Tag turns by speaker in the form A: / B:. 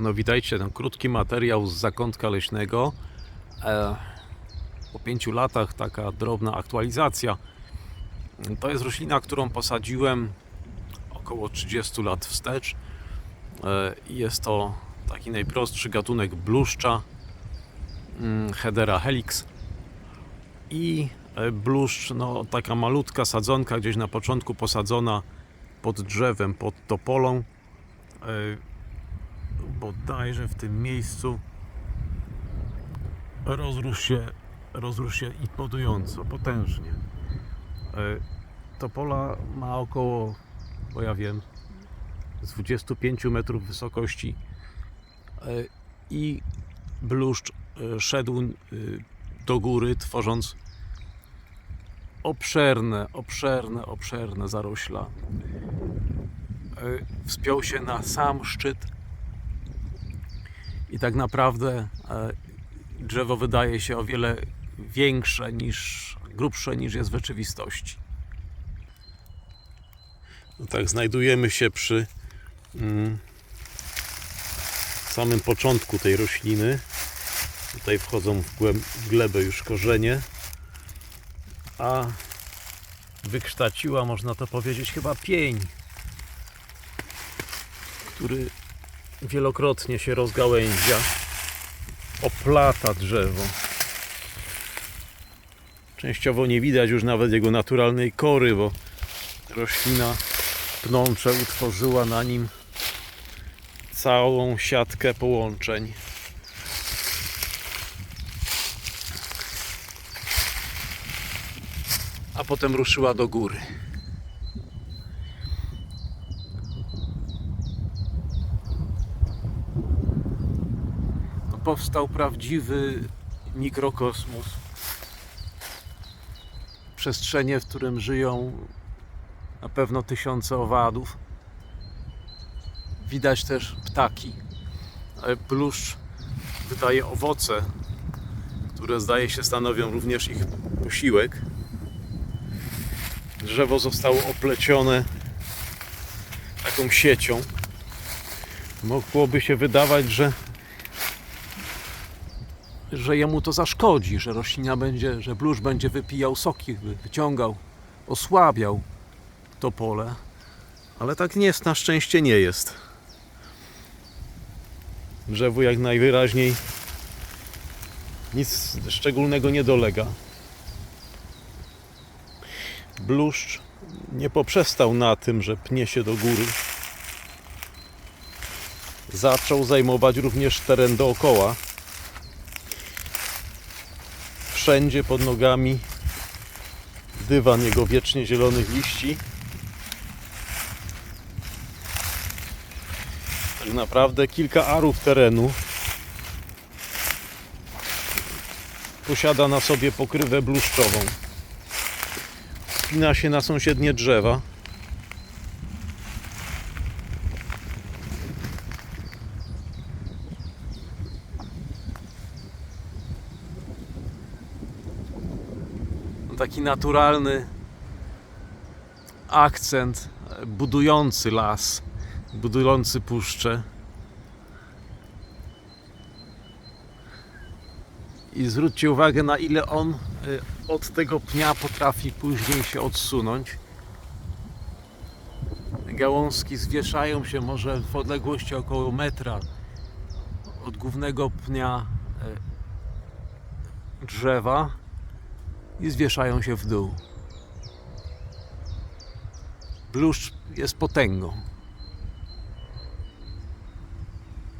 A: No witajcie, ten krótki materiał z zakątka leśnego. E, po pięciu latach taka drobna aktualizacja. To jest roślina, którą posadziłem około 30 lat wstecz. E, jest to taki najprostszy gatunek bluszcza mm, Hedera helix. I e, bluszcz, no taka malutka sadzonka, gdzieś na początku posadzona pod drzewem, pod topolą. Bodajże w tym miejscu rozrósł się, rozrósł się imponująco, potężnie. E, Topola ma około, bo ja wiem, z 25 metrów wysokości E, i bluszcz e, szedł do góry, tworząc obszerne, obszerne, obszerne zarośla. Wspiął się na sam szczyt i tak naprawdę e, drzewo wydaje się o wiele większe niż, grubsze niż jest w rzeczywistości. No tak, znajdujemy się przy mm, samym początku tej rośliny. Tutaj wchodzą w, głęb, w glebę już korzenie, a wykształciła, można to powiedzieć, chyba pień, który wielokrotnie się rozgałęzia, oplata drzewo. Częściowo nie widać już nawet jego naturalnej kory, bo roślina pnącze utworzyła na nim całą siatkę połączeń. A potem ruszyła do góry. Powstał prawdziwy mikrokosmos. Przestrzenie, w którym żyją na pewno tysiące owadów. Widać też ptaki. Ale Bluszcz wydaje owoce, które zdaje się stanowią również ich posiłek. Drzewo zostało oplecione taką siecią. Mogłoby się wydawać, że że jemu to zaszkodzi, że roślina będzie, że bluszcz będzie wypijał soki, wy- wyciągał, osłabiał to pole. Ale tak nie jest, na szczęście nie jest. Drzewu jak najwyraźniej nic szczególnego nie dolega. Bluszcz nie poprzestał na tym, że pnie się do góry. Zaczął zajmować również teren dookoła. Wszędzie pod nogami dywan jego wiecznie zielonych liści. Tak naprawdę kilka arów terenu posiada na sobie pokrywę bluszczową. Spina się na sąsiednie drzewa. Taki naturalny akcent budujący las, budujący puszczę. I zwróćcie uwagę, na ile on y, od tego pnia potrafi później się odsunąć. Gałązki zwieszają się może w odległości około metra od głównego pnia y, drzewa i zwieszają się w dół. Bluszcz jest potęgą.